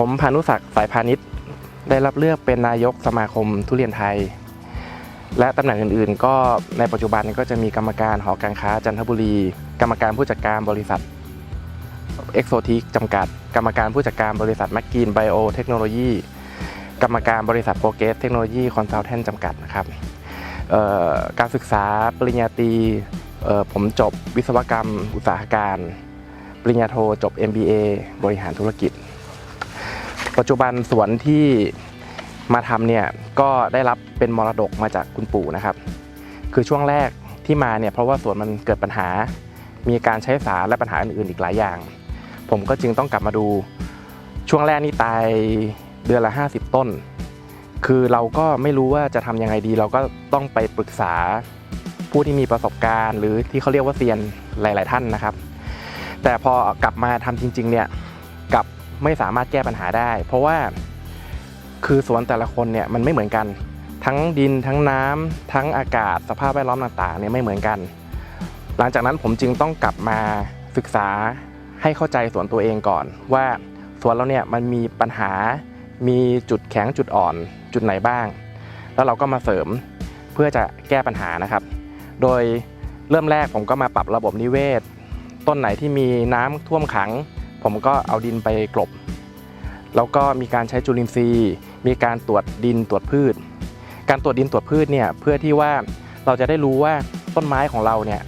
ผมพานุศักดิ์สายพาณิชย์ ได้รับเลือกเป็นนายกสมาคมทุเรียนไทย และตำแหน่งอื่นๆ ก็ในปัจจุบันก็จะมีกรรมการหอการค้าจันทบุรี กรรมการผู้จัดการบริษัทเอ็กโซทิกจำกัด กรรมการผู้จัดการบริษัทแมกกีนไบโอเทคโนโลยีกรรมการบริษัทโปรเกสเทคโนโลยีคอนซัลแทนจำกัดนะครับการศึกษาปริญญาตรีผมจบวิศวกรรมอุตสาหการ ปริญญาโทจบ MBA บริหารธุรกิจ ปัจจุบันสวนที่มาทำเนี่ยก็ได้รับเป็นมรดกมาจากคุณปู่นะครับ คือช่วงแรกที่มาเนี่ยเพราะว่าสวนมันเกิดปัญหา มีการใช้สารและปัญหาอื่นๆอีกหลายอย่าง ผมก็จึงต้องกลับมาดูช่วงแรกนี่ตายเดือนละ 50 ต้น คือเราก็ไม่รู้ว่าจะทำยังไงดี เราก็ต้องไปปรึกษาผู้ที่มีประสบการณ์ หรือที่เขาเรียกว่าเซียนหลาย ๆ ท่านนะครับ แต่พอกลับมาทำจริง ๆ เนี่ยกับ ไม่สามารถแก้ปัญหาได้ เพราะว่าคือสวนแต่ละคนเนี่ยมันไม่เหมือนกัน ทั้งดินทั้งน้ำทั้งอากาศสภาพแวดล้อมต่างๆเนี่ยไม่เหมือนกัน หลังจากนั้นผมจึงต้องกลับมาศึกษาให้เข้าใจสวนตัวเองก่อน ว่าสวนเราเนี่ยมันมีปัญหา มีจุดแข็งจุดอ่อนจุดไหนบ้าง แล้วเราก็มาเสริมเพื่อจะแก้ปัญหานะครับ โดยเริ่มแรกผมก็มาปรับระบบนิเวศ ต้นไหนที่มีน้ำท่วมขัง ผมก็เอาดินไปกลบ แล้วก็มีการใช้จุลินทรีย์ มีการตรวจดินตรวจพืช การตรวจดินตรวจพืชเนี่ยเพื่อที่ว่าเราจะได้รู้ว่าต้นไม้ของเราเนี่ย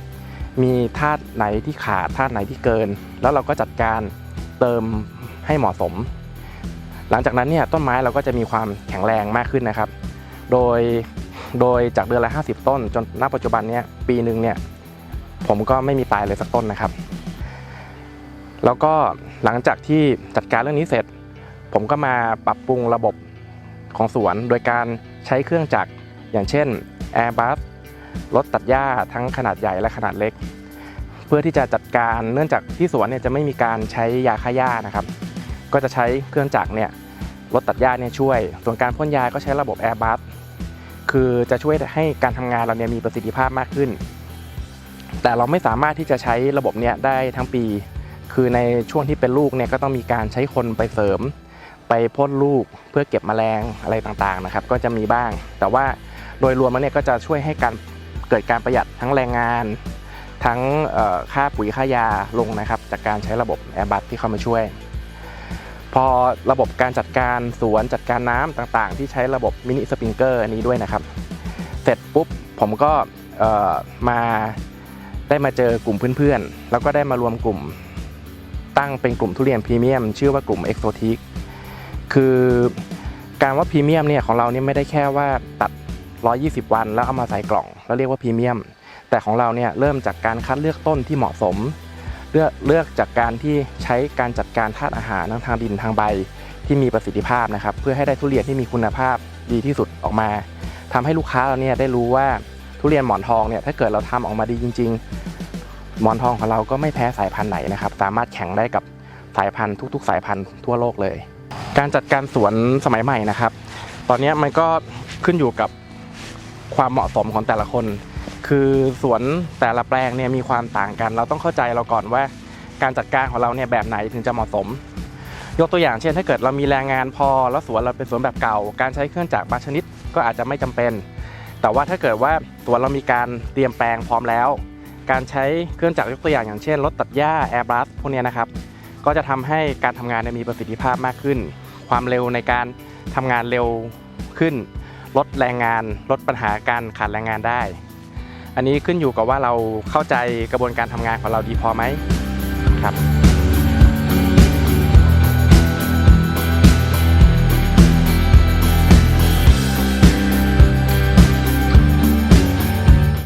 มีธาตุไหนที่ขาดธาตุไหนที่เกิน แล้วเราก็จัดการเติมให้เหมาะสม หลังจากนั้นเนี่ยต้นไม้เราก็จะมีความแข็งแรงมากขึ้นนะครับ โดยโดยจากเดือนละ 50 ต้น จนณปัจจุบันเนี่ยปีหนึ่งเนี่ยผมก็ไม่มีตายเลยสักต้นนะครับ แล้วก็หลังจากที่จัดการเรื่องนี้เสร็จ ผมก็มาปรับปรุงระบบของสวน โดยการใช้เครื่องจักรอย่างเช่น Airbus รถตัดหญ้าทั้งขนาดใหญ่และขนาดเล็ก เพื่อที่จะจัดการเนื่องจากที่สวนเนี่ยจะไม่มีการใช้ยาฆ่าหญ้านะครับ ก็จะใช้เครื่องจักรเนี่ยรถตัดหญ้าเนี่ยช่วย ส่วนการพ่นยาก็ใช้ระบบ Airbus คือจะช่วยให้การทำงานเราเนี่ยมีประสิทธิภาพมากขึ้น แต่เราไม่สามารถที่จะใช้ระบบเนี่ยได้ทั้งปี คือในช่วงที่เป็นลูกเนี่ยก็ต้องมีการใช้คนไปเสริม ไปพ่นลูกเพื่อเก็บแมลงอะไรต่างๆนะครับ ก็จะมีบ้าง แต่ว่าโดยรวมแล้วเนี่ยก็จะช่วยให้การเกิดการประหยัดทั้งแรงงาน ทั้งค่าปุ๋ยค่ายาลงนะครับ จากการใช้ระบบแอร์บัสที่เข้ามาช่วย พอระบบการจัดการสวนจัดการน้ำต่างๆ ที่ใช้ระบบมินิสปริงเกอร์อันนี้ด้วยนะครับ เสร็จปุ๊บผมก็มาได้มาเจอกลุ่มเพื่อนๆ แล้วก็ได้มารวมกลุ่ม ตั้งเป็นกลุ่มทุเรียนพรีเมียมชื่อว่ากลุ่มเอ็กโซทิกคือการว่าพรีเมียมเนี่ยของเราเนี่ยไม่ได้แค่ว่าตัด 120 วันแล้วเอามาใส่กล่อง แล้วเรียกว่าพรีเมียม แต่ของเราเนี่ยเริ่มจากการคัดเลือกต้นที่เหมาะสม เลือกเลือกจากการที่ใช้การจัดการธาตุอาหารทั้งทางดินทางใบที่มีประสิทธิภาพนะครับ เพื่อให้ได้ทุเรียนที่มีคุณภาพดีที่สุดออกมาทำให้ลูกค้าเราเนี่ยได้รู้ว่าทุเรียนหมอนทองเนี่ยถ้าเกิดเราทำออกมาดีจริง ๆ หมอนทองของเราก็ไม่แพ้สายพันธุ์ไหนนะครับ สามารถแข่งได้กับสายพันธุ์ทุก ๆ สายพันธุ์ทั่วโลกเลย การจัดการสวนสมัยใหม่นะครับ ตอนนี้มันก็ขึ้นอยู่กับความเหมาะสมของแต่ละคน คือสวนแต่ละแปลงเนี่ยมีความต่างกัน เราต้องเข้าใจเราก่อนว่า การจัดการของเราเนี่ยแบบไหนถึงจะเหมาะสม ยกตัวอย่างเช่น ถ้าเกิดเรามีแรงงานพอ แล้วสวนเราเป็นสวนแบบเก่า การใช้เครื่องจักรบางชนิดก็อาจจะไม่จำเป็น แต่ว่าถ้าเกิดว่าสวนเรามีการเตรียมแปลงพร้อมแล้ว การใช้เครื่องจักรยกตัวอย่างอย่างเช่นรถตัดหญ้าแอร์บัสพวกนี้นะครับ ก็จะทำให้การทำงานมีประสิทธิภาพมากขึ้น ความเร็วในการทำงานเร็วขึ้น ลดแรงงาน ลดปัญหาการขาดแรงงานได้ อันนี้ขึ้นอยู่กับว่าเราเข้าใจกระบวนการทำงานของเราดีพอไหมครับ